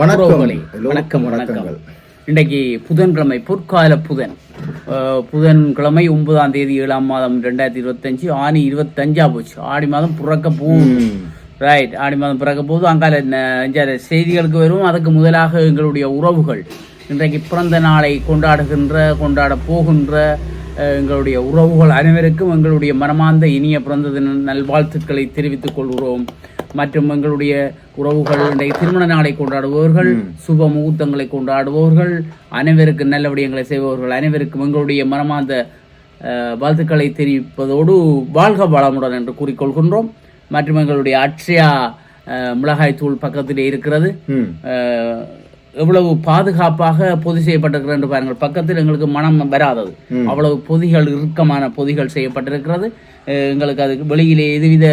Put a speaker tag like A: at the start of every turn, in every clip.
A: வணக்கம் வணக்கம் இன்றைக்கு புதன்கிழமை பொற்கால புதன் புதன்கிழமை ஒன்பதாம் தேதி ஏழாம் மாதம் ரெண்டாயிரத்தி இருபத்தஞ்சு ஆணி இருபத்தஞ்சா போச்சு ஆடி மாதம் பிறக்க போகும் ரைட் ஆடி மாதம் பிறக்க போது அங்கால செய்திகளுக்கு வரும் அதுக்கு முதலாக எங்களுடைய உறவுகள் இன்றைக்கு பிறந்த நாளை கொண்டாடுகின்ற கொண்டாட போகின்ற எங்களுடைய உறவுகள் அனைவருக்கும் எங்களுடைய மனமார்ந்த இனிய பிறந்த நல்வாழ்த்துக்களை தெரிவித்துக் கொள்கிறோம் மற்றும் எங்களுடைய உறவுகள் திருமண நாளை கொண்டாடுபவர்கள் சுப முகூர்த்தங்களை கொண்டாடுபவர்கள் அனைவருக்கும் நல்ல விடயங்களை செய்பவர்கள் அனைவருக்கும் எங்களுடைய மனமார்ந்த வாழ்த்துக்களை தெரிவிப்பதோடு வாழ்க வளமுடன் என்று கூறிக்கொள்கின்றோம் மற்றும் எங்களுடைய அட்சயா மிளகாய் தூள் பக்கத்திலே இருக்கிறது எவ்வளவு பாதுகாப்பாக பொதி செய்யப்பட்டிருக்கிறது என்று பாருங்கள் பக்கத்தில் எங்களுக்கு மனம் வராதது அவ்வளவு பொதிகள் இறுக்கமான பொதிகள் செய்யப்பட்டிருக்கிறது எங்களுக்கு அதுக்கு வெளியிலே எதுவித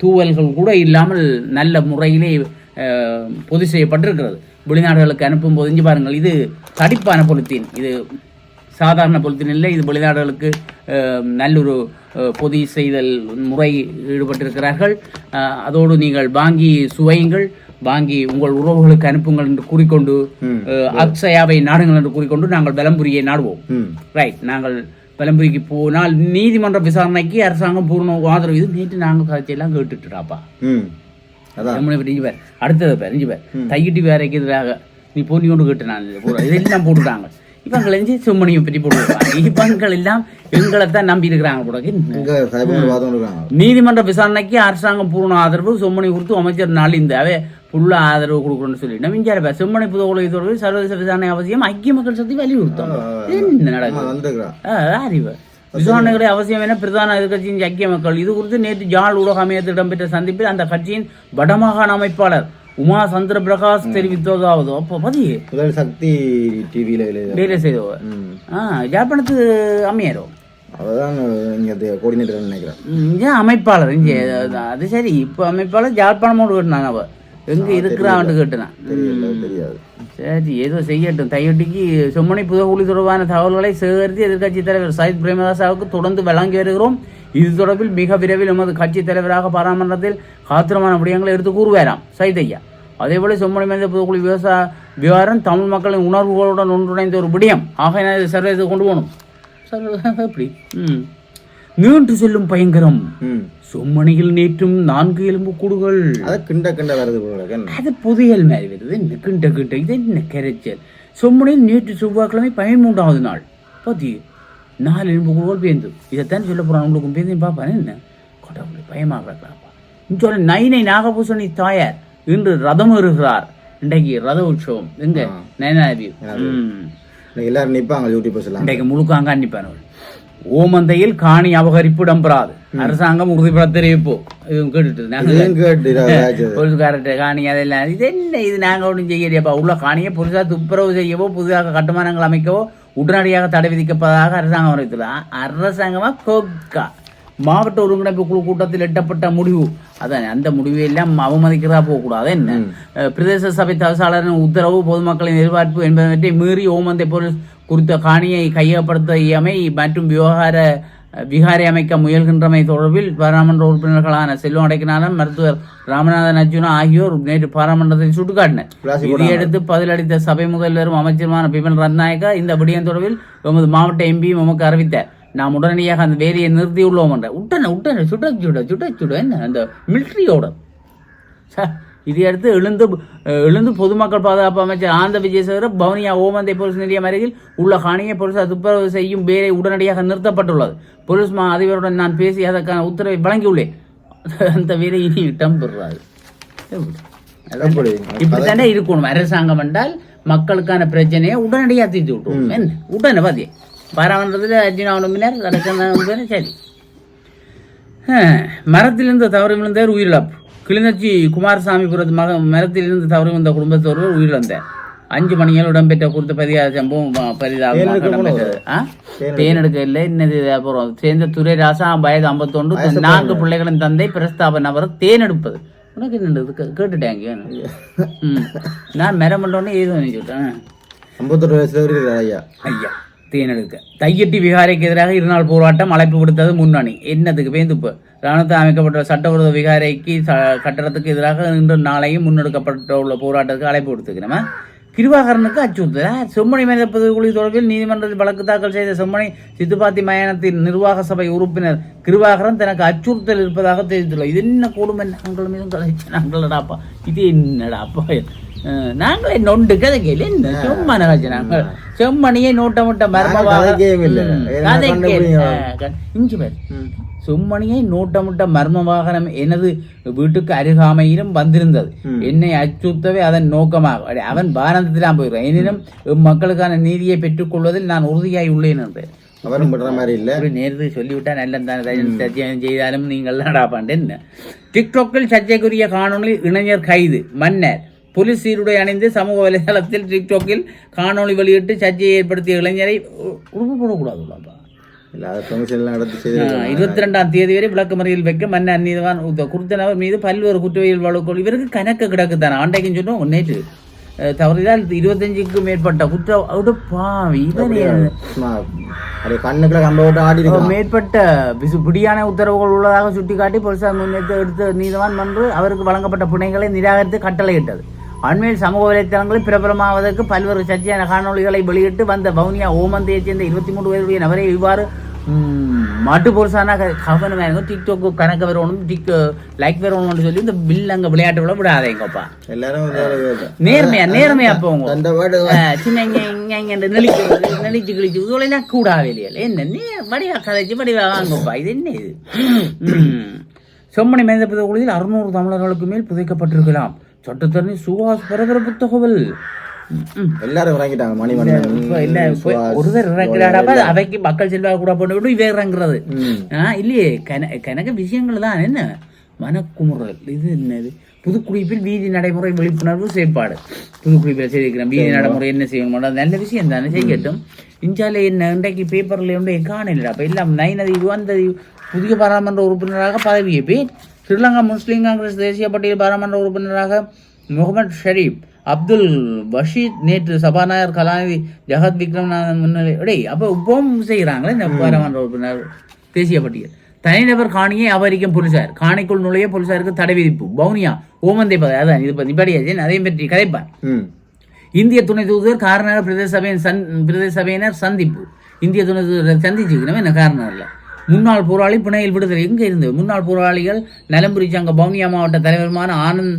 A: தூவல்கள் கூட இல்லாமல் நல்ல முறையிலே பொதி செய்யப்பட்டிருக்கிறது வெளிநாடுகளுக்கு அனுப்பும் போது இங்கே பாருங்கள் இது தடிப்பான பொலித்தீன் இது சாதாரண பொலித்தீன் இல்லை இது வெளிநாடுகளுக்கு நல்லொரு பொதி செய்தல் முறை ஈடுபட்டிருக்கிறார்கள் அதோடு நீங்கள் வாங்கி சுவையுங்கள் வாங்கி உங்கள் உறவுகளுக்கு அனுப்புங்கள் என்று கூறிக்கொண்டு அக்ஸயாவை நாடுங்கள் என்று கூறிக்கொண்டு நாங்கள் பலம்புரியை நாடுவோம் ரைட் நாங்கள் பலம்புரிக்கு போனால் நீதிமன்ற விசாரணைக்கு அரசாங்கம் பூர்ண ஆதரவு இது நேற்று நாங்கள் கதையெல்லாம் கேட்டுட்டுறாப்பா அடுத்தது பேர் தையிட்டு வேறைக்கு எதிராக நீ போட்டி கொண்டு கேட்டு நான் இதெல்லாம் போட்டுட்டாங்க இவங்களெஞ்சி பற்றி போடுவாங்க இவங்கள் எல்லாம் எங்களை தான் நம்பி இருக்கிறாங்க நீதிமன்ற விசாரணைக்கு அரசாங்கம் பூர்ண ஆதரவு சொம்மனை குறித்து அமைச்சர் நாளிந்தாவே புல்ல ஆதரவு கொடுக்கணும்னு சொல்லி நம்ம இங்கே செம்மனை புதுகோளை தொடர்பு சர்வதேச விசாரணை அவசியம் ஐக்கிய மக்கள் சக்தி வலியுறுத்தும் என்ன நடக்குது அறிவு விசாரணைகளை அவசியம் என பிரதான எதிர்கட்சியின் ஐக்கிய மக்கள் இது குறித்து நேற்று ஜாழ் ஊடக அமையத்தில் இடம்பெற்ற சந்திப்பில் அந்த கட்சியின் வடமாகாண அமைப்பாளர் உமா சந்திர பிரகாஷ் தெரிவித்ததாவது அப்போ
B: பதி முதல் சக்தி டிவியில்
A: டெய்லி செய்தவ ஜாப்பனத்து அம்மையாரோ
B: அவதான் புதகுலி தொடர்பான
A: தகவல்களை சேகரித்து எதிர்க்கட்சி தலைவர் சயித் பிரேமதாசாவுக்கு தொடர்ந்து வழங்கி வருகிறோம் இது தொடர்பில் மிக விரைவில் எமது கட்சி தலைவராக பாராளுமன்றத்தில் காத்திரமான விடயங்களை எடுத்து கூறுவாராம் சைதையா அதேபோல செம்மொழி புதுக்குழு பொதுக்குழு விவசாய விவகாரம் தமிழ் மக்களின் உணர்வுகளுடன் ஒன்றிணைந்த ஒரு விடயம் ஆக நான் சர்வதேச கொண்டு போகணும் எப்படி ம் நீண்டு செல்லும் பயங்கரம் சொம்மணியில் நேற்றும் நான்கு எலும்பு கூடுகள்
B: அது கிண்ட கிண்ட வருது
A: அது புதையல் மாதிரி வருது கிண்ட கிண்ட இது என்ன கரைச்சல் சொம்மணியில் நேற்று செவ்வாய்க்கிழமை பதிமூன்றாவது நாள் பதியும் நாலு எலும்பு கூட பேந்து இதைத்தான் சொல்ல போகிறான் உங்களுக்கும் பேந்து பார்ப்பானே என்ன கடவுளை பயமாக பார்ப்பாப்பா சொல்ல நைனை நாகபூசணி தாயார் இன்று ரதம் வருகிறார் இன்றைக்கு ரத உற்சவம் எங்க நயனாதி
B: எல்லாரும் நிற்பாங்க யூடியூப்
A: இன்றைக்கு அங்கே நிற்பாங்க ஓமந்தையில் காணி அபகரிப்பு இடம்பெறாது அரசாங்கம் உறுதிப்பட தெரிவிப்போ இதுவும் கேட்டுட்டு காணி அதெல்லாம் இது என்ன இது நாங்கள் ஒன்றும் செய்யலையாப்பா உள்ள காணியை புதுசாக துப்புரவு செய்யவோ புதுசாக கட்டுமானங்கள் அமைக்கவோ உடனடியாக தடை விதிக்கப்பதாக அரசாங்கம் அறிவித்துள்ளது அரசாங்கமாக கோக்கா மாவட்ட ஒருங்கிணைப்பு குழு கூட்டத்தில் எட்டப்பட்ட முடிவு அதான் அந்த முடிவை எல்லாம் அவமதிக்கிறதா போகக்கூடாது என்ன பிரதேச சபை தவசாளரின் உத்தரவு பொதுமக்களின் எதிர்பார்ப்பு என்பதை மீறி ஓமந்தை பொருள் குறித்த காணியை கையகப்படுத்த இயமை மற்றும் விவகார விகாரை அமைக்க முயல்கின்றமை தொடர்பில் பாராளுமன்ற உறுப்பினர்களான செல்வம் அடைக்கினாலும் மருத்துவர் ராமநாதன் அர்ஜுனா ஆகியோர் நேற்று பாராளுமன்றத்தில் சுட்டுக்காட்டினர் இதையடுத்து பதிலளித்த சபை முதல்வரும் அமைச்சருமான பிமல் ரத்நாயக்கா இந்த விடயம் தொடர்பில் எமது மாவட்ட எம்பியும் நமக்கு அறிவித்தார் நாம் உடனடியாக அந்த வேலையை உள்ளோம் என்ற உட்டன உட்டன சுட சுட சுட என்ன அந்த மிலிட்ரியோட இதை எழுந்து எழுந்து பொதுமக்கள் பாதுகாப்பு அமைச்சர் ஆந்த விஜயசேகர் பவனியா ஓமந்தை போலீஸ் நிலையம் அருகில் உள்ள காணியை போலீசார் துப்புரவு செய்யும் பேரை உடனடியாக நிறுத்தப்பட்டுள்ளது போலீஸ் மா அதிபருடன் நான் பேசி அதற்கான உத்தரவை வழங்கியுள்ளேன் அந்த வேலை இனி விட்டம் பெறாது இப்படித்தானே இருக்கணும் அரசாங்கம் என்றால் மக்களுக்கான பிரச்சனையை உடனடியாக தீர்த்து விட்டுவோம் என்ன உடனே பாதி பாராமன்றத்தில் அர்ஜுனா பின்னர் சரி மரத்திலிருந்து தவறு விழுந்தவர் உயிரிழப்பு கிளிநொச்சி குமாரசாமிபுரத்து மக மரத்திலிருந்து தவறி வந்த குடும்பத்தோடு உயிரிழந்தார் அஞ்சு மணியில் இடம்பெற்ற குறித்த பதிவாக சம்பவம் தேனெடுக்க இல்லை இன்னது அப்புறம் சேர்ந்த ராசா வயது ஐம்பத்தொன்று நான்கு பிள்ளைகளின் தந்தை பிரஸ்தாப நபர் தேனெடுப்பது உனக்கு என்னது நான் மெரமண்டோன்னு பண்ணோன்னே ஏதோ சொல்லிட்டேன்
B: ஐம்பத்தொன்று வயசுல ஐயா
A: ஐயா தேர்ந்தெடுக்க தையட்டி விகாரைக்கு எதிராக இருநாள் போராட்டம் அழைப்பு விடுத்தது முன்னணி என்னத்துக்கு பேந்துப்பு இராணுவத்தில் அமைக்கப்பட்ட சட்டவிரோத விகாரைக்கு கட்டடத்துக்கு எதிராக இன்று நாளையும் முன்னெடுக்கப்பட்ட உள்ள போராட்டத்துக்கு அழைப்பு கொடுத்துக்கிறோம் கிருவாகரனுக்கு அச்சுறுத்தல் செம்மணி மனித பதவி தொடர்பில் நீதிமன்றத்தில் வழக்கு தாக்கல் செய்த செம்மணி சித்துப்பாத்தி மயானத்தின் நிர்வாக சபை உறுப்பினர் கிருவாகரன் தனக்கு அச்சுறுத்தல் இருப்பதாக தெரிவித்துள்ளார் இது என்ன கொடுமை நாங்களும் நாங்கள் இது என்னடாப்பா நாங்களே நொண்டு கதைக்கையில் என்ன சும்மா நகைச்சு நாங்கள் செம்மணியே நோட்ட நூட்டமுட்ட மர்மமாக இஞ்சி பேர் சும்மணியை நூட்டமுட்ட மர்ம வாகனம் எனது வீட்டுக்கு அருகாமையிலும் வந்திருந்தது என்னை அச்சுத்தவே அதன் நோக்கமாக அவன் பானந்தத்திலாம் போயிருக்கான் எனினும் மக்களுக்கான நீதியை பெற்றுக்கொள்வதில் நான் உறுதியாய் உள்ளேன் என்று
B: அவரும் பண்ற மாதிரி இல்ல
A: ஒரு நேரத்து சொல்லிவிட்டா நல்ல தான் சத்தியம் செய்தாலும் நீங்கள் என்னடா பண்டேன் டிக்டாக்கில் சர்ச்சைக்குரிய காணொலி இளைஞர் கைது மன்னர் புலி சீருடை அணிந்து சமூக வலைதளத்தில் டிக்டாக்கில் காணொலி வெளியிட்டு சர்ச்சையை ஏற்படுத்திய இளைஞரை உறுப்பு
B: போடக்கூடாது
A: இருபத்தி ரெண்டாம் தேதி வரை விளக்கு முறையில் வைக்க மன்னன் நீதிவான் குறித்த நபர் மீது பல்வேறு குற்றவியல் வழக்குகள் இவருக்கு கணக்கு கிடக்கு கிடக்குத்தானே ஆண்டைக்கும் சொன்னோம் நேற்று தவறிதான் இருபத்தஞ்சுக்கும் மேற்பட்ட குற்றம் மேற்பட்ட பிடியான உத்தரவுகள் உள்ளதாக சுட்டிக்காட்டி போலீசார் முன்னேற்ற எடுத்த நீதவான் மன்று அவருக்கு வழங்கப்பட்ட புனைகளை நிராகரித்து கட்டளையிட்டது அண்மையில் சமூக வலைத்தளங்களில் பிரபலமாவதற்கு பல்வேறு சர்ச்சையான காணொலிகளை வெளியிட்டு வந்த வவுனியா ஓமந்தையைச் சேர்ந்த இருபத்தி மூன்று வயதுடைய நபரை இவ்வாறு மட்டு பொருசானாக கவனம் வேணும் டிக்டாக் கணக்கு வரணும் டிக் லைக் வரணும்னு சொல்லி இந்த பில் அங்கே விளையாட்டு விட விடாதீங்கப்பா எல்லாரும் நேர்மையா நேர்மையா போங்க சின்ன இங்க நெளிச்சு நெளிச்சு கிழிச்சு இதெல்லாம் கூடாது இல்லையா என்ன நீ வடிவா கதைச்சு வடிவா வாங்கப்பா இது என்ன இது சொம்மணி மேந்த புதைக்குழுவில் அறுநூறு தமிழர்களுக்கு மேல் புதைக்கப்பட்டிருக்கலாம் புத்தகவல்
B: எல்லாரும் இறங்கிட்டாங்க மணி மணி இல்ல
A: ஒருவர் அவைக்கு மக்கள் செல்வா கூட போட்டு விட்டு இவன் இறங்குறது இல்லையே கன விஷயங்கள் தான் என்ன மனக்குமுறல் இது என்னது புதுக்குடிப்பில் வீதி நடைமுறை விழிப்புணர்வு செயற்பாடு புதுக்குடிப்பில் செய்திருக்கிறேன் வீதி நடைமுறை என்ன செய்யணும் நல்ல விஷயம் தானே செய்யட்டும் இஞ்சாலே என்ன இன்றைக்கு பேப்பர்ல ஒன்று காணல அப்ப எல்லாம் நைனது இது வந்தது புதிய பாராளுமன்ற உறுப்பினராக பதவியை பேர் ஸ்ரீலங்கா முஸ்லீம் காங்கிரஸ் தேசிய பட்டியல் பாராளுமன்ற உறுப்பினராக முகமது ஷரீப் அப்துல் பஷீத் நேற்று சபாநாயகர் கலாநிதி ஜெகத் விக்ரம்நாதன் முன்னிலை அப்போ உபம் செய்கிறாங்களே இந்த பாராளுமன்ற உறுப்பினர் தேசிய பட்டியல் தனிநபர் காணியை அபரிக்கும் போலீசார் காணிக்குள் நுழைய போலீசாருக்கு தடை விதிப்பு பவுனியா ஓமந்தை பதவி அதான் இது இப்படியாச்சு அதையும் பற்றி கதைப்பார் இந்திய துணை தூதர் காரணர் பிரதேச சபையின் சந் பிரதேச சபையினர் சந்திப்பு இந்திய துணை தூதர் சந்திச்சுக்கணும் என்ன காரணம் இல்லை முன்னாள் போராளி பிணையில் விடுதலை எங்கே இருந்து முன்னாள் போராளிகள் நலம்புரி சங்க பவுனியா மாவட்ட தலைவருமான ஆனந்த்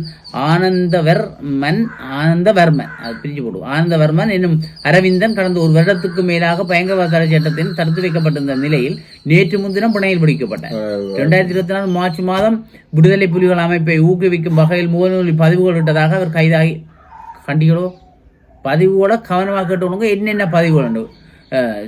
A: ஆனந்தவர்மன் ஆனந்தவர்மன் அது பிரிஞ்சு போடுவோம் ஆனந்தவர்மன் என்னும் அரவிந்தன் கடந்த ஒரு வருடத்துக்கு மேலாக பயங்கரவாத தடை சட்டத்தில் தடுத்து வைக்கப்பட்டிருந்த நிலையில் நேற்று முன்தினம் புனையில் பிடிக்கப்பட்டார் இரண்டாயிரத்தி இருபத்தி நாலு மார்ச் மாதம் விடுதலை புலிகள் அமைப்பை ஊக்குவிக்கும் வகையில் முகநூலில் பதிவுகள் விட்டதாக அவர் கைதாகி கண்டிகளோ கூட கவனமாக கேட்டவனுங்க என்னென்ன பதிவுகள் உண்டு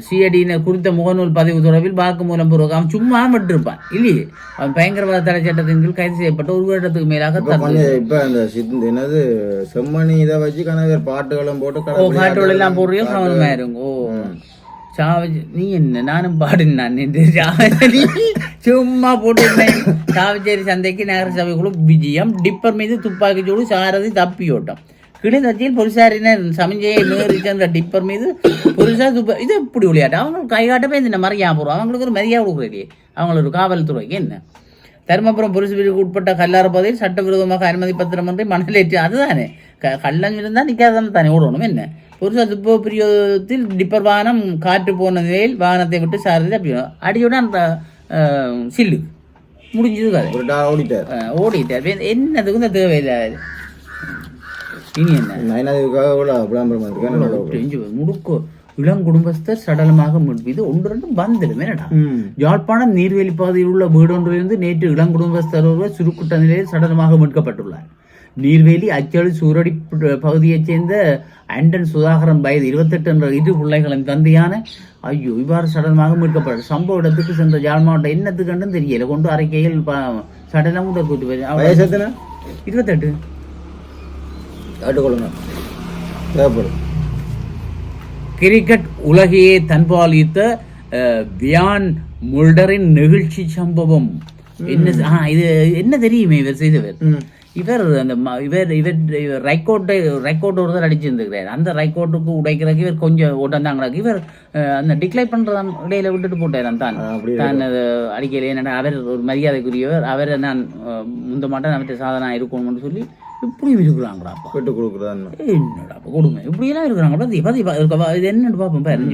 A: சிஐடியின குறித்த முகநூல் பதிவு தொடர்பில் மூலம் பூர்வகம் சும்மா விட்டுருப்பான் இல்லையே அவன் பயங்கரவாத தடை சட்டத்தின் கீழ் கைது செய்யப்பட்ட ஒரு வருடத்துக்கு மேலாக இப்போ அந்த
B: என்னது செம்மணி இதை வச்சு கணவர் பாட்டுகளும்
A: போட்டு ஓ பாட்டுகள் எல்லாம் போடுறியோ கவனமா ஓ சாவஜ் நீ என்ன நானும் பாடுன்னு நான் சும்மா போட்டுருந்தேன் சாவச்சேரி சந்தைக்கு நகரசபை குழு விஜயம் டிப்பர் மீது துப்பாக்கி சூடு சாரதி தப்பி ஓட்டம் கிளிநொச்சியில் புரிசாரினர் சமிஞ்சையை நேரிச்சந்த டிப்பர் மீது புரிசா துப்ப இது இப்படி விளையாட்டு அவங்க கைகாட்டமே இந்த மாதிரி ஞாபகம் அவங்களுக்கு ஒரு மரியாதை கொடுக்குறீங்க அவங்களோட காவல்துறைக்கு என்ன தருமபுரம் புரிசு பிரிவுக்கு உட்பட்ட கல்லார பகுதியில் சட்டவிரோதமாக அனுமதி பத்திரம் ஒன்றை மணலேற்றி அதுதானே க கள்ளம் இருந்தால் நிற்காத தானே ஓடணும் என்ன புரிசா துப்ப பிரியோகத்தில் டிப்பர் வாகனம் காற்று போன நிலையில் வாகனத்தை விட்டு சாரதி அப்படி அடியோட அந்த சில்லு முடிஞ்சது
B: கதை ஓடிட்டார்
A: ஓடிட்டார் என்னதுக்கு இந்த தேவையில்லை இனி
B: என்ன விளம்பரம்
A: முடுக்கோ இளம் குடும்பஸ்தர் சடலமாக மீட்பீது ஒன்றொன்று பந்திடும் என்னடா யாழ்ப்பாணம் நீர்வேலி பகுதியில் உள்ள வீடொன்றிலிருந்து நேற்று இளம் குடும்பஸ்தர் ஒருவர் சுருக்குட்ட நிலையில் சடலமாக மீட்கப்பட்டுள்ளார் நீர்வேலி அச்சழு சூரடி பகுதியைச் சேர்ந்த அண்டன் சுதாகரன் வயது இருபத்தெட்டு என்ற இரு பிள்ளைகளின் தந்தையான ஐயோ இவ்வாறு சடலமாக மீட்கப்பட்டார் சம்பவ இடத்துக்கு சென்ற ஜாழ் மாவட்டம் என்னத்துக்கு தெரியல கொண்டு அறிக்கையில் சடலம் கூட கூட்டு போய் இருபத்தெட்டு
B: தேவைப்படும்
A: கிரிக்கெட் உலகையே தன்பாலித்த வியான் முல்டரின் நெகிழ்ச்சி சம்பவம் என்ன இது என்ன தெரியுமே இவர் செய்தவர் இவர் அந்த இவர் இவர் ரைக்கோட்டை ரெக்கார்டு ஒரு தான் அடிச்சிருந்துக்கிறார் அந்த ரைக்கோட்டுக்கு உடைக்கிறதுக்கு இவர் கொஞ்சம் ஓட்டந்தாங்களாக்கு இவர் அந்த டிக்ளை பண்ணுறதான் இடையில விட்டுட்டு அந்த தான் தான் அடிக்கல என்னடா அவர் ஒரு மரியாதைக்குரியவர் அவர் நான் முந்த மாட்டேன் அவற்றை சாதனை இருக்கணும்னு சொல்லி இப்படி இருக்கிறாங்களாப்பா
B: கெட்டு கொடுக்குறாங்க
A: என்னடா கொடுமை இப்படியெல்லாம் இருக்கிறாங்களா பதி இது என்னன்னு பார்ப்போம் பேர்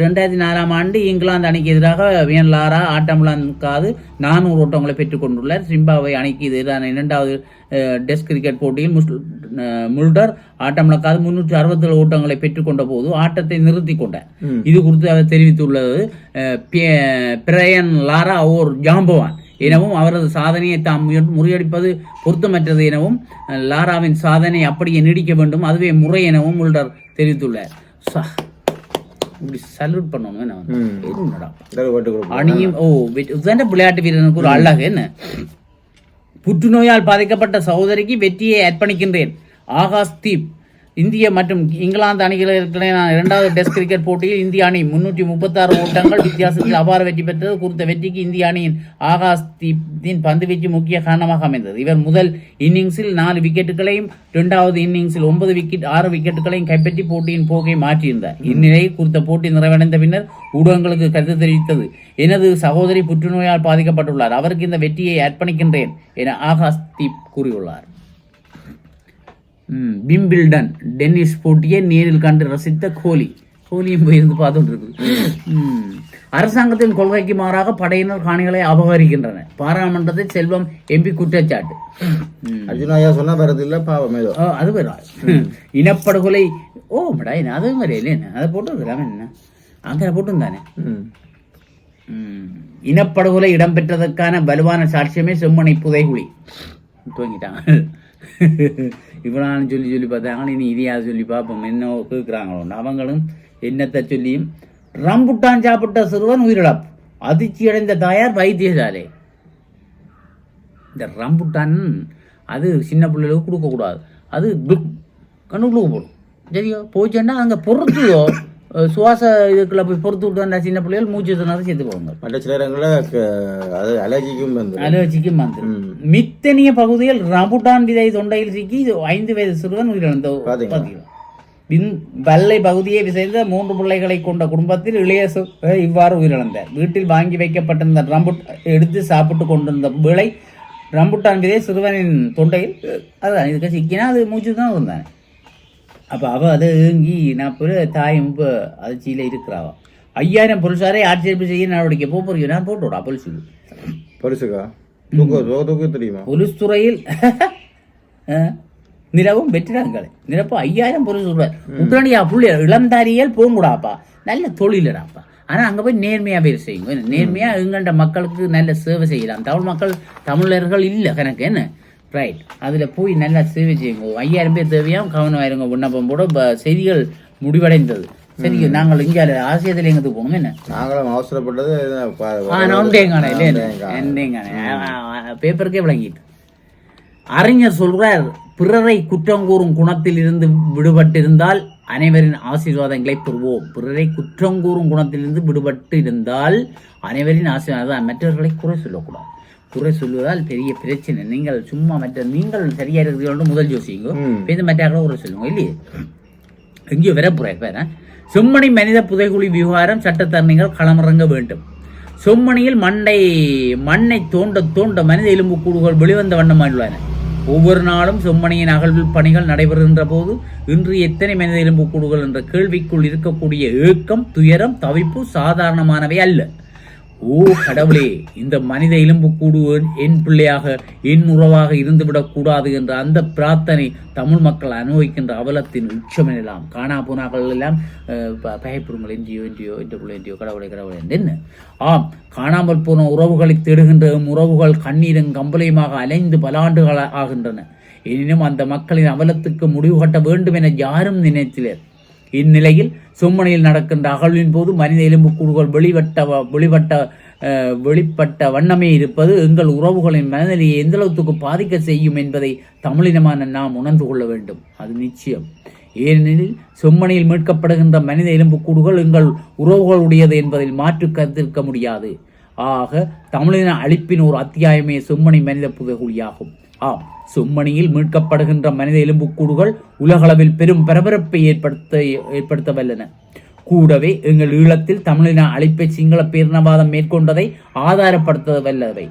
A: ரெண்டாயிரத்தி நாலாம் ஆண்டு இங்கிலாந்து அணிக்கு எதிராக வியன்லாரா ஆட்டம்லாந்துக்காது நானூறு ஓட்டங்களை பெற்றுக்கொண்டுள்ளார் சிம்பாவை அணிக்கு எதிரான இரண்டாவது டெஸ்ட் கிரிக்கெட் போட்டியில் முல்டர் ஆட்டம்லக்காது முன்னூற்றி அறுபத்தேழு ஓட்டங்களை கொண்ட போது ஆட்டத்தை நிறுத்தி கொண்டார் இது குறித்து அவர் தெரிவித்துள்ளது பிரயன் லாரா ஓர் ஜாம்பவான் எனவும் அவரது சாதனையை தாம் முறியடிப்பது பொருத்தமற்றது எனவும் லாராவின் சாதனை அப்படியே நீடிக்க வேண்டும் அதுவே முறை எனவும் உள்ளார் தெரிவித்துள்ளார் இப்படி பண்ணணும் அணியும் ஓ வீரனுக்கு ஒரு என்ன புற்றுநோயால் பாதிக்கப்பட்ட சகோதரிக்கு வெற்றியை அர்ப்பணிக்கின்றேன் ஆகாஷ் தீப் இந்திய மற்றும் இங்கிலாந்து அணிகள் இரண்டாவது டெஸ்ட் கிரிக்கெட் போட்டியில் இந்திய அணி முன்னூற்றி முப்பத்தாறு ஓட்டங்கள் வித்தியாசத்தில் அபார வெற்றி பெற்றது குறித்த வெற்றிக்கு இந்திய அணியின் ஆகாஷ்தீப்பின் பந்துவீச்சு முக்கிய காரணமாக அமைந்தது இவர் முதல் இன்னிங்ஸில் நாலு விக்கெட்டுகளையும் இரண்டாவது இன்னிங்ஸில் ஒன்பது விக்கெட் ஆறு விக்கெட்டுகளையும் கைப்பற்றி போட்டியின் போக்கை மாற்றியிருந்தார் இந்நிலையில் குறித்த போட்டி நிறைவடைந்த பின்னர் ஊடகங்களுக்கு கருத்து தெரிவித்தது எனது சகோதரி புற்றுநோயால் பாதிக்கப்பட்டுள்ளார் அவருக்கு இந்த வெற்றியை அர்ப்பணிக்கின்றேன் என ஆகாஷ்தீப் கூறியுள்ளார் பிம்பில்டன் டென்னிஸ் போட்டியை நேரில் கண்டு ரசித்த கோலி கோலியும் போயிருந்து பார்த்து இருக்குது அரசாங்கத்தின் கொள்கைக்கு மாறாக படையினர் காணிகளை அபகரிக்கின்றன பாராளுமன்றத்தை செல்வம் எம்பி குற்றச்சாட்டு
B: அர்ஜுனாயா சொன்னா வரது இல்ல பாவம்
A: ஏதோ அது இனப்படுகொலை ஓ மடா என்ன அதுவும் மாதிரி இல்லைன்னு அதை போட்டுருக்கிறாங்க என்ன அங்கே இனப்படுகொலை இடம்பெற்றதற்கான வலுவான சாட்சியமே செம்மனை புதைகுழி தூங்கிட்டாங்க இவ்வளான்னு சொல்லி சொல்லி பார்த்தாங்க இனி இதையா சொல்லி பார்ப்போம் என்ன கேட்குறாங்களோன்னு அவங்களும் என்னத்தை சொல்லியும் ரம்புட்டான் சாப்பிட்ட சிறுவன் உயிரிழப்பு அதிர்ச்சி அடைந்த தாயார் வைத்தியசாலே இந்த ரம்புட்டான் அது சின்ன பிள்ளைகளுக்கு கொடுக்கக்கூடாது அது கண்ணுக்குள்ளே போடும் சரியோ போச்சுன்னா அங்கே பொறுத்துதோ சுவாச இதுக்குள்ள போய் பொறுத்து விட்டு வந்தா சின்ன பிள்ளைகள் மூச்சு திணறி சேர்த்து
B: போவாங்க சில அலர்ஜிக்கும்
A: அலர்ஜிக்கும் வந்துடும் மித்தனிய பகுதியில் ரபுடான் விதை தொண்டையில் சிக்கி ஐந்து வயது சிறுவன் உயிரிழந்த பதிவு வின் வல்லை பகுதியை விசைந்த மூன்று பிள்ளைகளை கொண்ட குடும்பத்தில் இளைய இவ்வாறு உயிரிழந்தார் வீட்டில் வாங்கி வைக்கப்பட்டிருந்த ரம்புட் எடுத்து சாப்பிட்டு கொண்டிருந்த விளை ரம்புட்டான் விதை சிறுவனின் தொண்டையில் அதுதான் இதுக்கு சிக்கினா அது மூச்சு தான் இருந்தேன் அப்போ அவள் அதை ஏங்கி நான் பிற தாயும் இப்போ அதிர்ச்சியில் இருக்கிறாவா ஐயாயிரம் பொருசாரை ஆட்சேபி செய்ய நடவடிக்கை போகிறீங்க நான் போட்டு விடா சொல்லு
B: பொருசுக்கா
A: நிலவும் வெற்றிடங்கள் நிரப்போ ஐயாயிரம் போலீஸ் சொல்றார் உடனடியா புள்ளி இளந்தாரியல் போகக்கூடாப்பா நல்ல தொழிலடாப்பா ஆனால் அங்கே போய் நேர்மையாக செய்யுங்க நேர்மையாக எங்கள்கிட்ட மக்களுக்கு நல்ல சேவை செய்யலாம் தமிழ் மக்கள் தமிழர்கள் இல்லை கணக்கு என்ன ரைட் அதில் போய் நல்லா சேவை செய்யுங்க ஐயாயிரம் பேர் தேவையாக கவனம் ஆயிருங்க விண்ணப்பம் போட செய்திகள் முடிவடைந்தது சரி நாங்கள் இங்கே ஆசியத்துல எங்கே போகணும் என்ன
B: நாங்களும் அவசரப்பட்டது
A: பேப்பருக்கே விளங்கிட்டு அறிஞர் சொல்றார் பிறரை குற்றம் கூறும் குணத்தில் இருந்து விடுபட்டிருந்தால் அனைவரின் ஆசீர்வாதங்களை பெறுவோம் பிறரை குற்றம் கூறும் குணத்திலிருந்து விடுபட்டு இருந்தால் அனைவரின் ஆசீர்வாதம் மற்றவர்களை குறை சொல்லக்கூடாது குறை சொல்லுவதால் பெரிய பிரச்சனை நீங்கள் சும்மா மற்ற நீங்கள் சரியா இருக்கிறீங்களோட முதல் ஜோசிங்க பேருந்து குறை சொல்லுங்க இல்லையே எங்கேயோ வரப்புற பேரேன் செம்மணி மனித புதைகுழி விவகாரம் சட்டத்தரணிகள் களமிறங்க வேண்டும் செம்மணியில் மண்டை மண்ணை தோண்ட தோண்ட மனித எலும்பு கூடுகள் வெளிவந்த உள்ளன ஒவ்வொரு நாளும் செம்மணியின் அகழ்வில் பணிகள் நடைபெறுகின்ற போது இன்று எத்தனை மனித எலும்பு கூடுகள் என்ற கேள்விக்குள் இருக்கக்கூடிய ஏக்கம் துயரம் தவிப்பு சாதாரணமானவை அல்ல ஓ கடவுளே இந்த மனித எலும்பு கூடுவன் என் பிள்ளையாக என் உறவாக இருந்துவிடக் கூடாது என்ற அந்த பிரார்த்தனை தமிழ் மக்கள் அனுபவிக்கின்ற அவலத்தின் உச்சம் எல்லாம் காணா போனாக்கள் எல்லாம் பயப்படுங்கள் என்ஜியோ என்ஜியோ பிள்ளை என்ஜியோ கடவுளை கடவுளை என்ன ஆம் காணாமல் போன உறவுகளை தேடுகின்ற உறவுகள் கண்ணீரும் கம்பளையுமாக அலைந்து பல ஆண்டுகள் ஆகின்றன எனினும் அந்த மக்களின் அவலத்துக்கு முடிவு கட்ட வேண்டும் என யாரும் நினைத்திலர் இந்நிலையில் சும்மனையில் நடக்கின்ற அகழ்வின் போது மனித எலும்புக்கூடுகள் வெளிவட்ட வெளிவட்ட வெளிப்பட்ட வண்ணமே இருப்பது எங்கள் உறவுகளின் மனநிலையை எந்தளவுக்கு பாதிக்க செய்யும் என்பதை தமிழினமான நாம் உணர்ந்து கொள்ள வேண்டும் அது நிச்சயம் ஏனெனில் செம்மனையில் மீட்கப்படுகின்ற மனித எலும்புக்கூடுகள் எங்கள் உறவுகளுடையது என்பதில் மாற்று கருத்திருக்க முடியாது ஆக தமிழின அழிப்பின் ஒரு அத்தியாயமே செம்மனை மனித புதைகுழியாகும் ஆம் சும்மணியில் மீட்கப்படுகின்ற மனித எலும்புக்கூடுகள் உலகளவில் பெரும் பரபரப்பை ஏற்படுத்த ஏற்படுத்த வல்லன கூடவே எங்கள் ஈழத்தில் தமிழின அழைப்பை சிங்கள பேரினவாதம் மேற்கொண்டதை ஆதாரப்படுத்த வல்லவை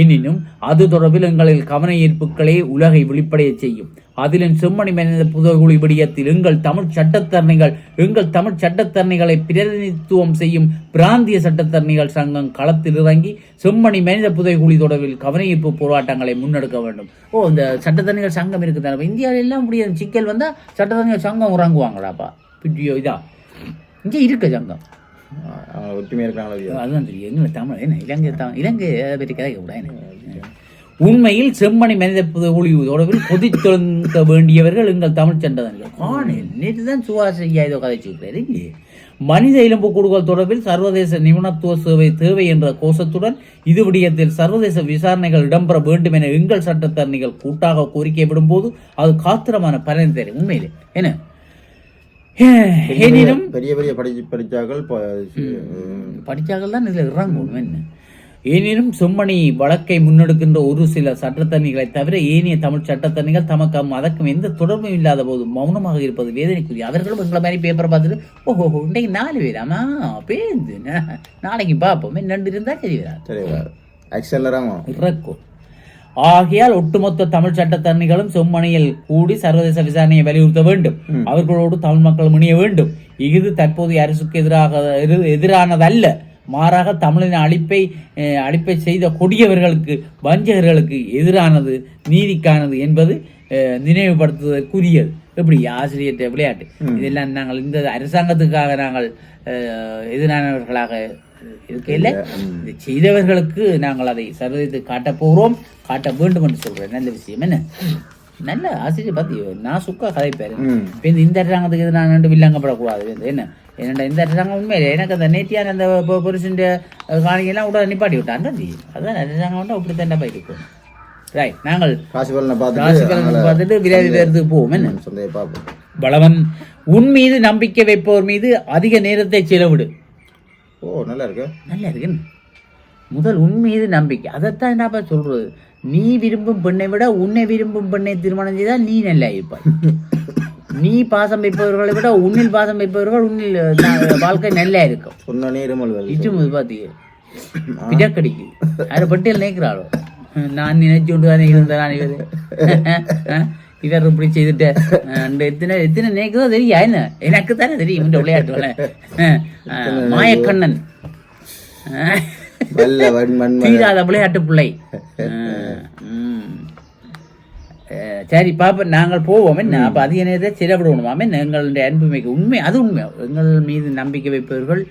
A: எனினும் அது தொடர்பில் எங்களின் கவன ஈர்ப்புகளே உலகை வெளிப்படைய செய்யும் அதிலும் செம்மணி மனித புதகுழி விடியத்தில் எங்கள் தமிழ் சட்டத்தரணிகள் எங்கள் தமிழ் சட்டத்தரணிகளை பிரதிநிதித்துவம் செய்யும் பிராந்திய சட்டத்தரணிகள் சங்கம் களத்தில் இறங்கி செம்மணி மனித புதைகுழி தொடர்பில் கவனஈர்ப்பு போராட்டங்களை முன்னெடுக்க வேண்டும் ஓ இந்த சட்டத்தரணிகள் சங்கம் இருக்குது இந்தியாவில எல்லாம் முடியாது சிக்கல் வந்தால் சட்டத்தரணிகள் சங்கம் உறங்குவாங்களாப்பா பிடியோ இதா இங்கே இருக்க சங்கம்
B: அதுதான்
A: தமிழ் என்ன இலங்கை பற்றி கூட உண்மையில் செம்மணி மனித புலி தொடர்பில் கொதித்தொழுந்த வேண்டியவர்கள் எங்கள் தமிழ் சென்றதான் ஆனால் நேற்று தான் சுபாஷ் ஐயா இதோ கதைச்சிருக்கிறார் மனித எலும்பு கூடுகள் தொடர்பில் சர்வதேச நிபுணத்துவ சேவை தேவை என்ற கோஷத்துடன் இது விடயத்தில் சர்வதேச விசாரணைகள் இடம்பெற வேண்டும் என எங்கள் சட்டத்தரணிகள் கூட்டாக கோரிக்கை விடும்போது அது காத்திரமான பலன் தெரியும் உண்மையிலே என்ன எனினும்
B: பெரிய பெரிய படி படித்தார்கள்
A: படித்தாக்கள் தான் இதில் இறங்கும் எனினும் செம்மணி வழக்கை முன்னெடுக்கின்ற ஒரு சில சட்டத்தணிகளை தவிர ஏனைய தமிழ் சட்டத்தணிகள் தமக்கும் அதற்கும் எந்த தொடர்பும் இல்லாத போது மௌனமாக இருப்பது வேதனைக்குரிய அவர்களும் எங்களை மாதிரி பேப்பர் பார்த்துட்டு ஓஹோ இன்றைக்கு நாலு பேராமா பேருந்து நாளைக்கு பார்ப்போம் நண்டு இருந்தால் சரி வராது
B: சரி வராது
A: ஆகையால் ஒட்டுமொத்த தமிழ் சட்டத்தரணிகளும் செம்மணியில் கூடி சர்வதேச விசாரணையை வலியுறுத்த வேண்டும் அவர்களோடு தமிழ் மக்களும் இணைய வேண்டும் இது தற்போதைய அரசுக்கு எதிராக எதிரானதல்ல மாறாக தமிழின் அழிப்பை அழிப்பை செய்த கொடியவர்களுக்கு வஞ்சகர்களுக்கு எதிரானது நீதிக்கானது என்பது நினைவுபடுத்துவதற்குரியது எப்படி ஆசிரியர் விளையாட்டு இதெல்லாம் நாங்கள் இந்த அரசாங்கத்துக்காக நாங்கள் எதிரானவர்களாக இருக்கையில் செய்தவர்களுக்கு நாங்கள் அதை சர்வதேசத்து காட்ட போகிறோம் காட்ட வேண்டும் என்று சொல்கிறேன் நல்ல விஷயம் என்ன நல்ல ஆசிரியர் பார்த்து நான் சுக்கா கதைப்பாரு இந்த அரசாங்கத்துக்கு இது நான் ரெண்டு வில்லங்கப்படக்கூடாது என்ன என்னடா இந்த அரசாங்கம் உண்மையில எனக்கு அந்த நேத்தியான அந்த புருஷன் காணிகெல்லாம் கூட நிப்பாட்டி விட்டான் தந்தி அதான் அரசாங்கம் வந்து அப்படி தான் போயிட்டு போகணும் ரைட் நாங்கள் பார்த்துட்டு விரைவில் பேரத்துக்கு போவோம் என்ன பலவன் உன் மீது நம்பிக்கை வைப்போர் மீது அதிக நேரத்தை செலவிடு
B: ஓ நல்லா இருக்கு
A: நல்லா இருக்குன்னு முதல் உன் மீது நம்பிக்கை அதைத்தான் என்னப்பா சொல்றது நீ விரும்பும் பெண்ணை விட உன்னை விரும்பும் பெண்ணை திருமணம் செய்தால் நீ நல்லா இருப்பாய் நீ பாசம் வைப்பவர்களை விட உன்னில் பாசம் வைப்பவர்கள் உன்னில் வாழ்க்கை நல்லா இருக்கும் சொன்னே பார்த்தீங்க பிடக்கடிக்கு பட்டியல் நினைக்கிறாரோ நான் நினைச்சு கொண்டு தானே இருந்தேன் நான் இவர் இப்படி செய்துட்டு எத்தனை எத்தனை நினைக்குதோ தெரியா என்ன எனக்கு தானே தெரியும் இந்த விளையாட்டுல மாயக்கண்ணன் தீராத விளையாட்டு பிள்ளை சரி பாப்ப நாங்கள் போவோம் என்ன அப்போ அதிக நேரத்தை சிறவிடுவோமாமே எங்களுடைய அன்புமைக்கு உண்மை அது உண்மை எங்கள் மீது நம்பிக்கை வைப்பவர்கள்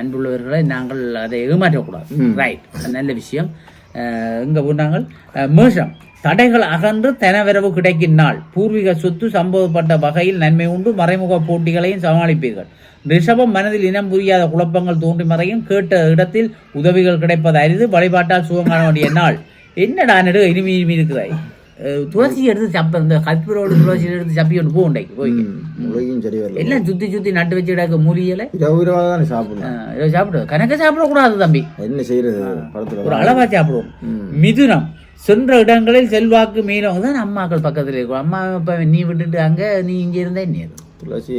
A: அன்புள்ளவர்களை நாங்கள் அதை ஏமாற்றக்கூடாது ரைட் நல்ல விஷயம் எங்கே போனாங்கள் மேஷம் தடைகள் அகன்று தெனவிரவு கிடைக்கும் நாள் பூர்வீக சொத்து சம்பவப்பட்ட வகையில் நன்மை உண்டு மறைமுக போட்டிகளையும் சமாளிப்பீர்கள் ரிஷபம் மனதில் இனம் புரியாத குழப்பங்கள் தோன்றி மறையும் கேட்ட இடத்தில் உதவிகள் கிடைப்பது அறிந்து வழிபாட்டால் சுகம் காண வேண்டிய நாள் என்னடா நடு இனிமே இனிமே இருக்கிறாய் துளசி எடுத்து சப்ப இந்த கற்பிரோடு துளசி எடுத்து சப்பி ஒன்று பூ உண்டாக்கி போய்க்கு எல்லாம் சுத்தி சுத்தி நட்டு வச்சு கிடக்க மூலிகளை
B: இரவு இரவா தான்
A: சாப்பிடுவோம் சாப்பிடுவோம் கணக்க சாப்பிடக்கூடாது தம்பி என்ன செய்யறது ஒரு அளவா சாப்பிடுவோம் மிதுனம் சென்ற இடங்களில் செல்வாக்கு மீனவங்க தான் அம்மாக்கள் பக்கத்தில் இருக்கும் அம்மா இப்போ நீ விட்டுட்டு அங்கே நீ இங்கே இருந்தே நீ
B: துளசி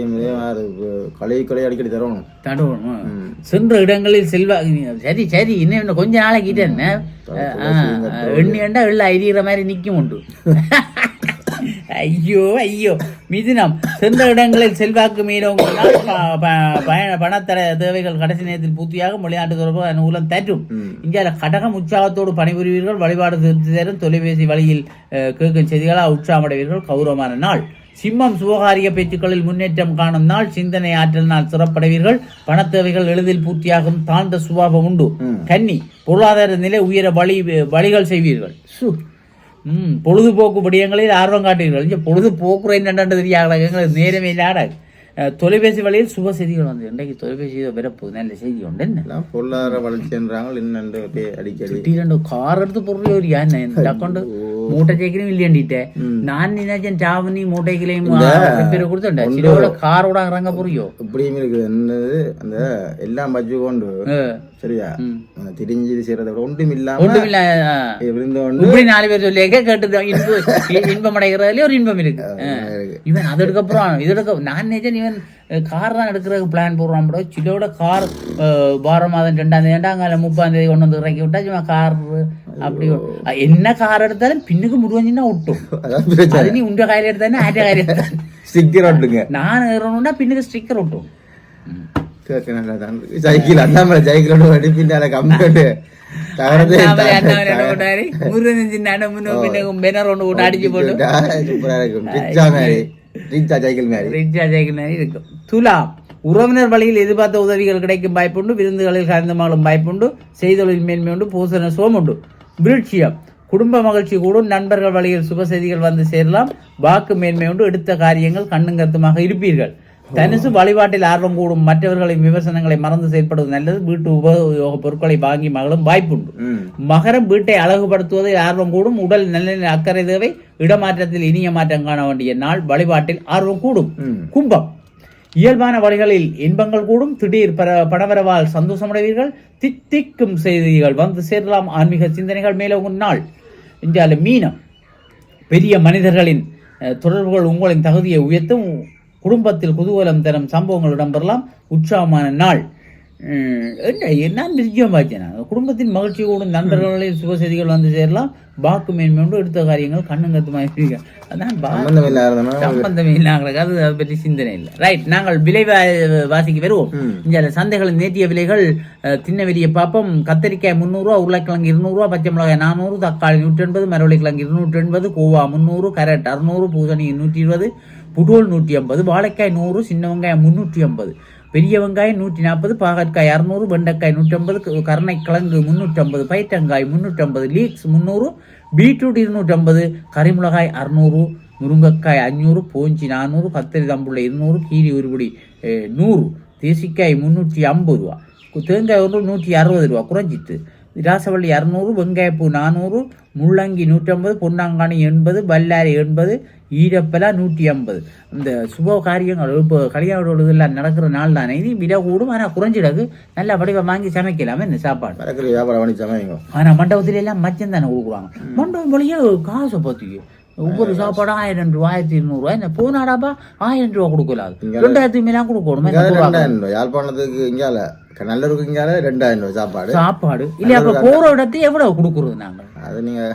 B: கலை கொலை அடிக்கடி தரணும்
A: தடவணும் சென்ற இடங்களில் செல்வாக்கு சரி சரி இன்னும் கொஞ்சம் நாளைக்கிட்டே என்ன எண்ணி எண்டா வெளில ஐடிகிற மாதிரி நிற்கும் உண்டு ஐயோ ஐயோ மிதினம் சிறந்த இடங்களில் செல்வாக்கு பயண பணத்தர தேவைகள் கடைசி நேரத்தில் பூர்த்தியாக விளையாட்டு தொடர்பாக நூலம் தற்றும் இந்தியாவில் கடகம் உற்சாகத்தோடு பணிபுரிவீர்கள் வழிபாடு திருப்தி தரும் தொலைபேசி வழியில் கேட்கும் செய்திகளாக உற்சாகமடைவீர்கள் கௌரவமான நாள் சிம்மம் சுபகாரிய பேச்சுக்களில் முன்னேற்றம் காணும் நாள் சிந்தனை ஆற்றல் நாள் சிறப்படைவீர்கள் பணத்தேவைகள் எளிதில் பூர்த்தியாகும் தாழ்ந்த சுபாவம் உண்டு கன்னி பொருளாதார நிலை உயர வழி வழிகள் செய்வீர்கள் சு ம் பொழுதுபோக்கு விடயங்களில் ஆர்வம் காட்டுகிறீர்கள் இங்கே பொழுதுபோக்குற என்னென்று தெரியாத எங்களுக்கு நேரமே இல்லாட தொலைபேசி வழியில் சுப செய்திகள் வந்து இன்றைக்கு தொலைபேசி வரப்போகுது நல்ல செய்தி உண்டு
B: என்ன பொருளாதார வளர்ச்சி என்றாங்க என்னென்று
A: அடிக்கடி ரெண்டு கார் எடுத்து பொருள் ஒரு ஏன் அக்கௌண்ட் மூட்டைச்சைக்கிலும் இல்லையண்டிட்ட நான் நினைச்சேன் சாவணி மூட்டைக்கிலையும் பேர் கொடுத்துட்டேன் சிலோட காரோட இறங்க புரியும்
B: இப்படியும் இருக்குது என்னது அந்த எல்லாம் பஜ்ஜு கொண்டு சரியா திரிஞ்சு செய்யறத ஒன்றும் இல்லாம ஒன்றும் இல்ல
A: இப்படி நாலு பேர் சொல்லி கேட்டு இன்பம் இன்பம் அடைகிறதுல ஒரு இன்பம் இருக்கு இவன் அது எடுக்கப்புறம் இது எடுக்க நான் நினைச்சேன் இவன் கார் தான் எடுக்கிறதுக்கு பிளான் போடுறான் ப்ரோ சிலோட கார் வார மாதம் ரெண்டாம் தேதி ரெண்டாம் முப்பாம் தேதி கொண்டு வந்து இறக்கி விட்டா சும்மா கார் அப்படி என்ன கார் எடுத்தாலும் பின்னுக்கு முடிவஞ்சுன்னா விட்டும் அது நீ உண்ட கையில் எடுத்தானே ஆட்ட கையில் எடுத்தானே
B: ஸ்டிக்கர் ஒட்டுங்க
A: நான் ஏறணும்னா பின்னுக்கு ஸ்டிக்கர் ஒட்டும்
B: சைக்கிள் அண்ணாமலை சைக்கிளோட வடி பின்னால கம்மிட்டு
A: துலாம் உறவினர் வழியில் எதிர்பார்த்த உதவிகள் கிடைக்கும் வாய்ப்புண்டு விருந்துகளில் கலந்து மகளும் வாய்ப்புண்டு செய்தொழில் மேன்மை உண்டு பூசண சோம் உண்டு வீழ்ச்சியம் குடும்ப மகிழ்ச்சி கூடும் நண்பர்கள் வழியில் சுப செய்திகள் வந்து சேரலாம் வாக்கு மேன்மை ஒன்று எடுத்த காரியங்கள் கண்ணுங்கருத்துமாக இருப்பீர்கள் தனுசு வழிபாட்டில் ஆர்வம் கூடும் மற்றவர்களின் விமர்சனங்களை மறந்து செயல்படுவது நல்லது வீட்டு உபயோக பொருட்களை வாங்கி மகளும் வாய்ப்புண்டு மகரம் வீட்டை அழகுபடுத்துவதில் ஆர்வம் கூடும் உடல் நல்ல அக்கறை தேவை இடமாற்றத்தில் இனிய மாற்றம் காண வேண்டிய நாள் வழிபாட்டில் ஆர்வம் கூடும் கும்பம் இயல்பான வழிகளில் இன்பங்கள் கூடும் திடீர் பர சந்தோஷமடைவீர்கள் தித்திக்கும் செய்திகள் வந்து சேரலாம் ஆன்மீக சிந்தனைகள் மேலோகும் நாள் என்றால் மீனம் பெரிய மனிதர்களின் தொடர்புகள் உங்களின் தகுதியை உயர்த்தும் குடும்பத்தில் குதூகலம் தரும் சம்பவங்கள் இடம்பெறலாம் உற்சாகமான நாள் என்ன நிச்சயம் நிச்சயமாச்சேன் குடும்பத்தின் மகிழ்ச்சி நண்பர்களே சுப செய்திகள் வந்து சேரலாம் வாக்கு மேன்மையோடு எடுத்த காரியங்கள் கண்ணும் இருக்கீங்க அதான் சம்பந்தம் அது அதை பற்றி சிந்தனை இல்லை ரைட் நாங்கள் விலை வாசிக்கு வருவோம் இந்த சந்தைகளின் நேற்றிய விலைகள் தின்ன வெளிய பார்ப்போம் கத்தரிக்காய் முந்நூறுரூவா உருளைக்கிழங்கு இருநூறுவா பச்சை மிளகாய் நானூறு தக்காளி நூற்றி எண்பது மரவள்ளிக்கிழங்கு இருநூற்றி எண்பது கோவா முந்நூறு கரட் அறுநூறு பூசணி நூற்றி இருபது புடோல் நூற்றி ஐம்பது வாழைக்காய் நூறு சின்ன வெங்காயம் முந்நூற்றி ஐம்பது பெரிய வெங்காயம் நூற்றி நாற்பது பாகற்காய் அறநூறு வெண்டைக்காய் நூற்றம்பது கருணைக்கிழங்கு முந்நூற்றம்பது பயிற்றங்காய் முந்நூற்றம்பது லீக்ஸ் முந்நூறு பீட்ரூட் இருநூற்றம்பது கறிமிளகாய் அறுநூறு முருங்கைக்காய் அஞ்சூறு பூஞ்சி நானூறு கத்திரி தம்புள்ள இருநூறு கீரி ஒருபடி நூறு தேசிக்காய் முந்நூற்றி ஐம்பது ரூபா தேங்காய் ஒரு நூற்றி அறுபது ரூபா குறைஞ்சிட்டு விராசவள்ளி இரநூறு வெங்காயப்பூ நானூறு முள்ளங்கி நூற்றம்பது பொன்னாங்கானி எண்பது பல்லாரி எண்பது ஈரப்பலா நூற்றி ஐம்பது இந்த சுப காரியங்கள் இப்போ கல்யாணம் இதெல்லாம் நடக்கிற நாள் தானே இது விட கூடும் ஆனால் குறைஞ்சிடாது நல்லா வடிவம் வாங்கி சமைக்கலாமே இந்த சாப்பாடு ஆனால் மண்டபத்தில் எல்லாம் மச்சம் தானே கொடுக்குறாங்க மண்டபம் மொழியே காசு பார்த்துக்கு ஒவ்வொரு சாப்பாடும் ஆயிரம் ரூபா ஆயிரத்தி இருநூறுவா இந்த போனாடாப்பா ஆயிரம் ரூபா கொடுக்கலாது ரெண்டாயிரத்தி மேலாம்
B: கொடுக்கணும் யாழ்ப்பாணத்துக்கு இங்கே நல்லூருக்குங்கால ரெண்டாயிரம் ரூபாய் சாப்பாடு
A: சாப்பாடு இல்லையா அப்போ போகிற இடத்து எவ்வளோ கொடுக்குறது
B: நாங்கள் அது நீங்கள்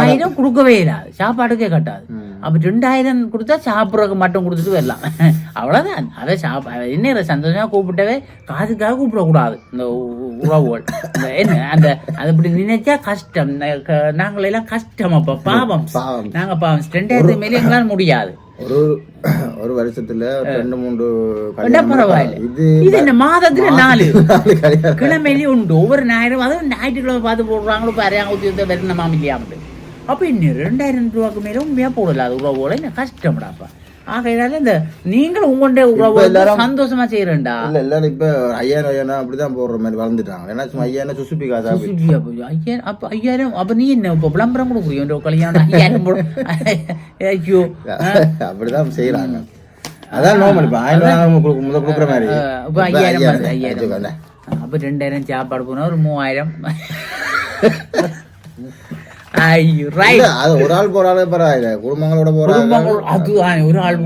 A: ஆயிரம் கொடுக்கவே இல்லை சாப்பாடுக்கே கட்டாது அப்போ ரெண்டாயிரம் கொடுத்தா சாப்பிட்றதுக்கு மட்டும் கொடுத்துட்டு வரலாம் அவ்வளோதான் அதை சாப்பா என்ன சந்தோஷமாக கூப்பிட்டவே காசுக்காக கூப்பிடக்கூடாது இந்த உறவுகள் என்ன அந்த அது இப்படி நினைச்சா கஷ்டம் நாங்களெல்லாம் கஷ்டம் அப்போ பாவம் பாவம் நாங்கள் பாவம் ரெண்டாயிரத்து மேலே எங்களால் முடியாது
B: ஒரு ஒரு வருஷத்துல ரெண்டு மூன்று
A: பரவாயில்ல இது இது என்ன மாதத்துல நாலு கிழமையிலேயே உண்டு ஒவ்வொரு ஞாயிறும் அதுவும் ஞாயிற்றுக்கிழமை பார்த்து போடுறாங்களோ பாருங்க ஊற்றி வரணுமா இல்லையா அப்போ இன்னும் ரெண்டாயிரம் ரூபாய்க்கு மேலே உண்மையாக போடல அது ரூபா போல ஆகையினால இந்த நீங்களும் உங்களுடைய உறவு சந்தோஷமா செய்யறேன்டா
B: இல்ல இல்ல இப்ப ஐயாயிரம் ஐயாயிரம் அப்படிதான் போடுற மாதிரி வளர்ந்துட்டாங்க ஏன்னா சும்மா ஐயாயிரம் சுசுப்பி காசா
A: சுசுப்பியா போய் ஐயாயிரம் அப்ப ஐயாயிரம் அப்ப நீ என்ன இப்ப விளம்பரம் கூட புரியும் கல்யாணம் ஐயாயிரம் ஐயோ
B: அப்படிதான் செய்யறாங்க அதான் நார்மல் இப்போ ஆயிரம் முதல் கொடுக்குற
A: மாதிரி இப்போ ஐயாயிரம் ஐயாயிரம் அப்போ ரெண்டாயிரம் சாப்பாடு போனால் ஒரு மூவாயிரம்
B: ஒரு ஆள் போறாலே பரவாயில்ல
A: குடும்பங்களோட போறாங்க ஒரு ஆள்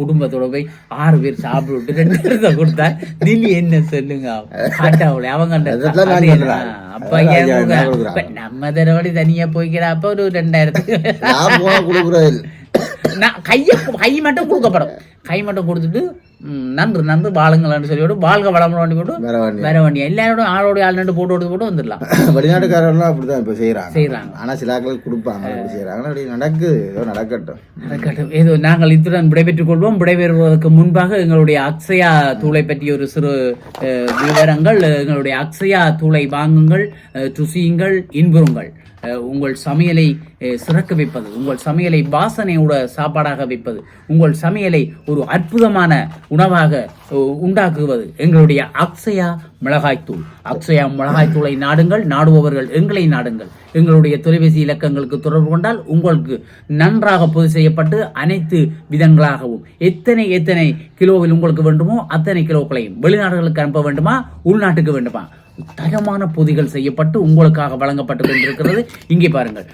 A: குடும்பத்தோட போய் ஆறு பேர் சாப்பிட்டு ரெண்டு பேர்த்த கொடுத்தா தில்லி என்ன சொல்லுங்க அவங்க அப்ப நம்ம தடவை தனியா போய்க்கிறா ஒரு ரெண்டாயிரத்துக்கு கை மட்டும் கொடுக்கப்படும் கை மட்டும் கொடுத்துட்டு நன்று நன்று சொல்லி சொல்லிவிட்டு வாழ்க வளம் வண்டி போட்டு வேற வண்டி எல்லாரோட ஆளோட ஆள் நண்டு போட்டு போட்டு போட்டு வந்துடலாம்
B: வெளிநாட்டுக்காரர்கள் அப்படிதான் இப்போ செய்கிறாங்க செய்கிறாங்க ஆனால் சில ஆட்கள் கொடுப்பாங்க செய்கிறாங்க அப்படி நடக்குது ஏதோ நடக்கட்டும்
A: நடக்கட்டும் ஏதோ நாங்கள் இத்துடன் விடைபெற்றுக் கொள்வோம் விடைபெறுவதற்கு முன்பாக எங்களுடைய அக்ஷயா தூளை பற்றிய ஒரு சிறு விவரங்கள் எங்களுடைய அக்ஷயா தூளை வாங்குங்கள் துசியுங்கள் இன்புறுங்கள் உங்கள் சமையலை சிறக்க வைப்பது உங்கள் சமையலை வாசனையோட சாப்பாடாக வைப்பது உங்கள் சமையலை ஒரு அற்புதமான உணவாக உண்டாக்குவது எங்களுடைய அக்ஷயா மிளகாய்த்தூள் அக்ஷயா மிளகாய்த்தூளை நாடுங்கள் நாடுபவர்கள் எங்களை நாடுங்கள் எங்களுடைய தொலைபேசி இலக்கங்களுக்கு தொடர்பு கொண்டால் உங்களுக்கு நன்றாக பொது செய்யப்பட்டு அனைத்து விதங்களாகவும் எத்தனை எத்தனை கிலோவில் உங்களுக்கு வேண்டுமோ அத்தனை கிலோக்களையும் வெளிநாடுகளுக்கு அனுப்ப வேண்டுமா உள்நாட்டுக்கு வேண்டுமா தகமான பொதிகள் செய்யப்பட்டு உங்களுக்காக வழங்கப்பட்டு கொண்டிருக்கிறது இங்கே பாருங்கள்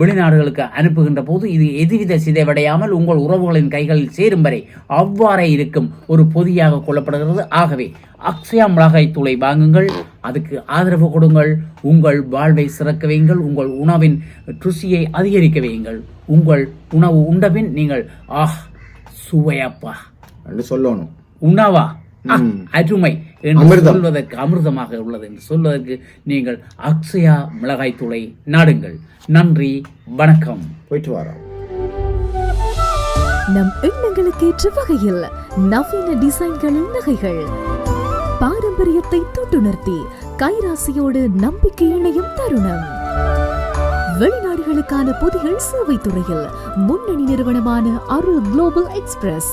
A: வெளிநாடுகளுக்கு அனுப்புகின்ற போது இது எதிவித சிதைவடையாமல் உங்கள் உறவுகளின் கைகளில் சேரும் வரை அவ்வாறே இருக்கும் ஒரு பொதியாக கொள்ளப்படுகிறது ஆகவே அக்ஷயா மிளகாய் தூளை வாங்குங்கள் அதுக்கு ஆதரவு கொடுங்கள் உங்கள் வாழ்வை சிறக்க வையுங்கள் உங்கள் உணவின் ருசியை அதிகரிக்க வையுங்கள் உங்கள் உணவு உண்டபின் நீங்கள் ஆஹ் சுவையாப்பா என்று சொல்லணும் உணவா அருமை என்று சொல்வதற்கு அமிர்தமாக உள்ளது என்று சொல்வதற்கு நீங்கள் அக்ஷயா மிளகாய் துளை நாடுங்கள் நன்றி வணக்கம்
B: போயிட்டு வரோம் நம் எண்ணங்களுக்கு ஏற்ற வகையில் நவீன டிசைன்களின் நகைகள் பாரம்பரியத்தை தொட்டுணர்த்தி கைராசியோடு நம்பிக்கை இணையும் தருணம் வெளிநாடுகளுக்கான பொதிகள் சேவை துறையில் முன்னணி நிறுவனமான அருள் குளோபல் எக்ஸ்பிரஸ்